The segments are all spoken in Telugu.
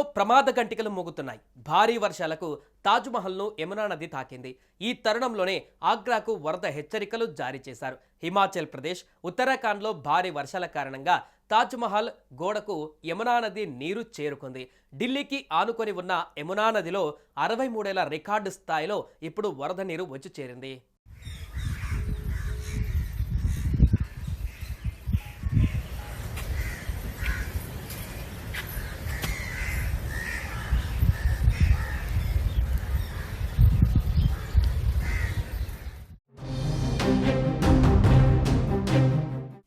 ఢిల్లీలో ప్రమాద గంటికలు మోగుతున్నాయి. భారీ వర్షాలకు తాజ్మహల్ను యమునా నది తాకింది. ఈ తరుణంలోనే ఆగ్రాకు వరద హెచ్చరికలు జారీ చేశారు. హిమాచల్ ప్రదేశ్ ఉత్తరాఖండ్లో భారీ వర్షాల కారణంగా తాజ్మహల్ గోడకు యమునా నది నీరు చేరుకుంది. ఢిల్లీకి ఆనుకొని ఉన్న యమునా నదిలో అరవై మూడేళ్ళ రికార్డు స్థాయిలో ఇప్పుడు వరద నీరు వచ్చి చేరింది.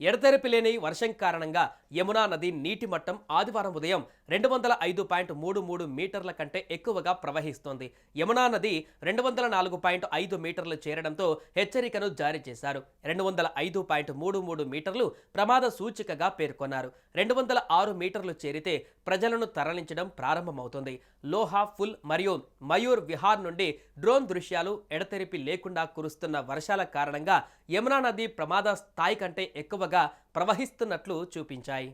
ఎడతెరపి లేని వర్షం కారణంగా యమునా నది నీటి మట్టం ఆదివారం ఉదయం రెండు వందల ఐదు పాయింట్ మూడు మూడు మీటర్ల కంటే ఎక్కువగా ప్రవహిస్తోంది. యమునా నది రెండు వందల నాలుగు పాయింట్ ఐదు మీటర్లు చేరడంతో హెచ్చరికను జారీ చేశారు. రెండు వందల ఐదు పాయింట్ మూడు మూడు మీటర్లు ప్రమాద సూచికగా పేర్కొన్నారు. రెండు వందల ఆరు మీటర్లు చేరితే ప్రజలను తరలించడం ప్రారంభమవుతుంది. లోహా ఫుల్ మరియు మయూర్ విహార్ నుండి డ్రోన్ దృశ్యాలు ఎడతెరిపి లేకుండా కురుస్తున్న వర్షాల కారణంగా యమునా నది ప్రమాద స్థాయి కంటే ఎక్కువగా ప్రవహిస్తున్నట్లు చూపించాయి.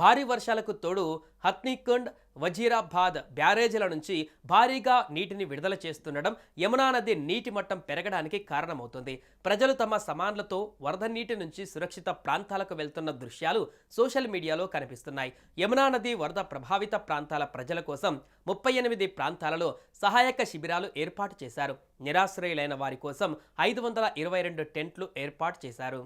భారీ వర్షాలకు తోడు హత్నీకుండ్ వజీరాబాద్ బ్యారేజీల నుంచి భారీగా నీటిని విడుదల చేస్తుండడం యమునా నది నీటి మట్టం పెరగడానికి కారణమవుతుంది. ప్రజలు తమ సమాన్లతో వరద నీటి నుంచి సురక్షిత ప్రాంతాలకు వెళ్తున్న దృశ్యాలు సోషల్ మీడియాలో కనిపిస్తున్నాయి. యమునా నది వరద ప్రభావిత ప్రాంతాల ప్రజల కోసం ముప్పై ఎనిమిది ప్రాంతాలలో సహాయక శిబిరాలు ఏర్పాటు చేశారు. నిరాశ్రయులైన వారి కోసం ఐదు వందల ఇరవై రెండు టెంట్లు ఏర్పాటు చేశారు.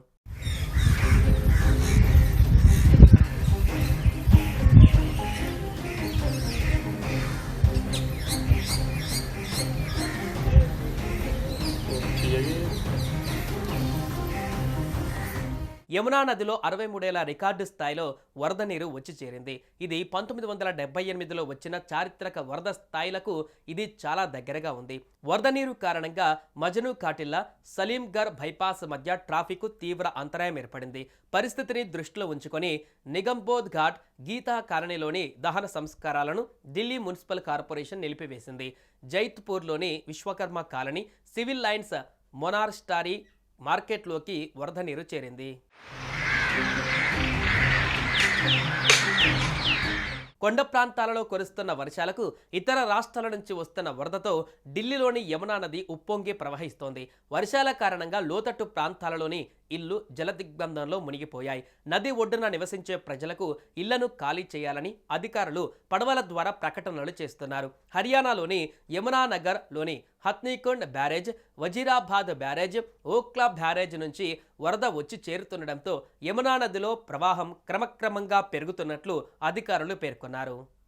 యమునా నదిలో అరవై మూడేళ్ళ రికార్డు స్థాయిలో వరద నీరు వచ్చి చేరింది. ఇది పంతొమ్మిది వందల డెబ్బై ఎనిమిదిలో వచ్చిన చారిత్రక వరద స్థాయిలకు ఇది చాలా దగ్గరగా ఉంది. వరద నీరు కారణంగా మజను కాటిల్లా సలీంఘర్ బైపాస్ మధ్య ట్రాఫిక్ తీవ్ర అంతరాయం ఏర్పడింది. పరిస్థితిని దృష్టిలో ఉంచుకొని నిగంబోధ్ ఘాట్ గీతా కాలనీలోని దహన సంస్కారాలను ఢిల్లీ మున్సిపల్ కార్పొరేషన్ నిలిపివేసింది. జైత్పూర్లోని Vishwakarma colony civil lines monastery మార్కెట్లోకి వరద నీరు చేరింది. కొండ ప్రాంతాలలో కురుస్తున్న వర్షాలకు ఇతర రాష్ట్రాల నుంచి వస్తున్న వరదతో ఢిల్లీలోని యమునా నది ఉప్పొంగి ప్రవహిస్తోంది. వర్షాల కారణంగా లోతట్టు ప్రాంతాలలోని ఇల్లు జలదిగ్బంధంలో మునిగిపోయాయి. నది ఒడ్డున నివసించే ప్రజలకు ఇళ్ళను ఖాళీ చేయాలని అధికారులు పడవల ద్వారా ప్రకటనలు చేస్తున్నారు. హర్యానాలోని యమునానగర్లోని Hathnikund barrage Wazirabad barrage Okhla barrage నుంచి వరద వచ్చి చేరుతుండడంతో యమునా నదిలో ప్రవాహం క్రమక్రమంగా పెరుగుతున్నట్లు అధికారులు పేర్కొన్నారు.